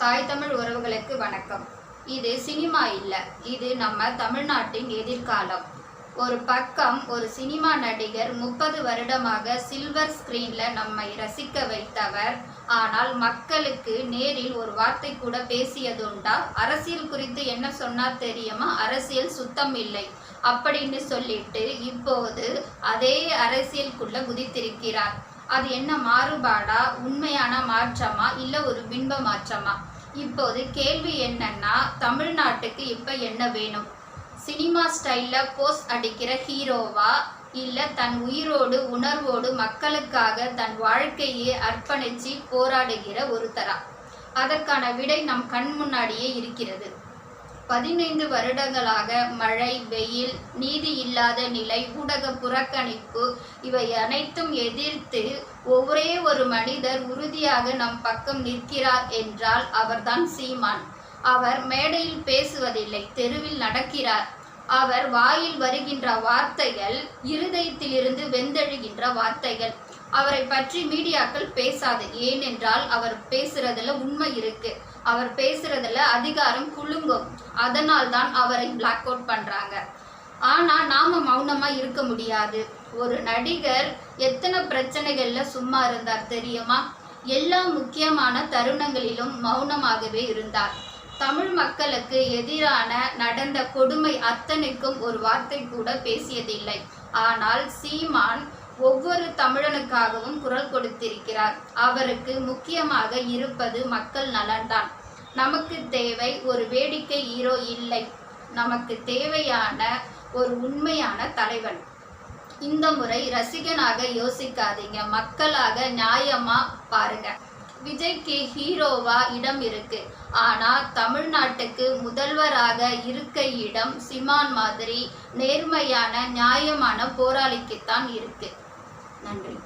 தாய் தமிழ் உறவுகளுக்கு வணக்கம். இது சினிமா இல்லை இது நம்ம தமிழ்நாட்டின் எதிர்காலம். ஒரு பக்கம் ஒரு சினிமா நடிகர் முப்பது வருடமாக சில்வர் ஸ்கிரீன்ல நம்மை ரசிக்க வைத்தவர். ஆனால் மக்களுக்கு நேரில் ஒரு வார்த்தை கூட பேசியதுண்டா? அரசியல் குறித்து என்ன சொன்னார் தெரியுமா? அரசியல் சுத்தம் இல்லை. அப்படின்னு சொல்லிட்டு இப்போது அதே அரசியலுக்குள்ள குதித்திருக்கிறார். அது என்ன மாறுபாடா? உண்மையான மாற்றமா? இல்லை ஒரு பின்ப மாற்றமா? இப்போது கேள்வி என்னன்னா தமிழ்நாட்டுக்கு இப்ப என்ன வேணும்? சினிமா ஸ்டைலில் போஸ் அடிக்கிற ஹீரோவா? இல்லை தன் உயிரோடு உணர்வோடு மக்களுக்காக தன் வாழ்க்கையை அர்ப்பணித்து போராடுகிற ஒருத்தரா? அதற்கான விடை நம் கண் முன்னாடியே இருக்கிறது. பதினைந்து வருடங்களாக மழை வெயில் நீதி இல்லாத நிலை ஊடக புறக்கணிப்பு இவை அனைத்தும் எதிர்த்து ஒரே ஒரு மனிதர் உறுதியாக நம் பக்கம் நிற்கிறார் என்றால் அவர்தான் சீமான். அவர் மேடையில் பேசுவதில்லை தெருவில் நடக்கிறார். அவர் வாயில் வருகின்ற வார்த்தைகள் இருதயத்திலிருந்து வெந்தெழுகின்ற வார்த்தைகள். அவரை பற்றி மீடியாக்கள் பேசாது. ஏனென்றால் அவர் பேசுறதுல உண்மை இருக்கு. அவர் பேசுறதுல அதிகாரம் குலுங்கும். அதனால் தான் அவரை பிளாக் அவுட் பண்றாங்க. ஆனா நாம மௌனமா இருக்க முடியாது. ஒரு நடிகர் எத்தனை பிரச்சனைகள்ல சும்மா இருந்தார் தெரியுமா? எல்லா முக்கியமான தருணங்களிலும் மௌனமாகவே இருந்தார். தமிழ் மக்களுக்கு எதிரான நடந்த கொடுமை அத்தனைக்கும் ஒரு வார்த்தை கூட பேசியதில்லை. ஆனால் சீமான் ஒவ்வொரு தமிழனுக்காகவும் குரல் கொடுத்திருக்கிறார். அவருக்கு முக்கியமாக இருப்பது மக்கள் நலன்தான். நமக்கு தேவை ஒரு வேடிக்கை ஹீரோ இல்லை. நமக்கு தேவையான ஒரு உண்மையான தலைவன். இந்த முறை ரசிகனாக யோசிக்காதீங்க. மக்களாக நியாயமா பாருங்க. விஜய்க்கு ஹீரோவா இடம் இருக்கு. ஆனா தமிழ்நாட்டுக்கு முதல்வராக இருக்க இடம் சிமான் மாதிரி நேர்மையான நியாயமான போராளிக்குத்தான் இருக்கு. நன்றி.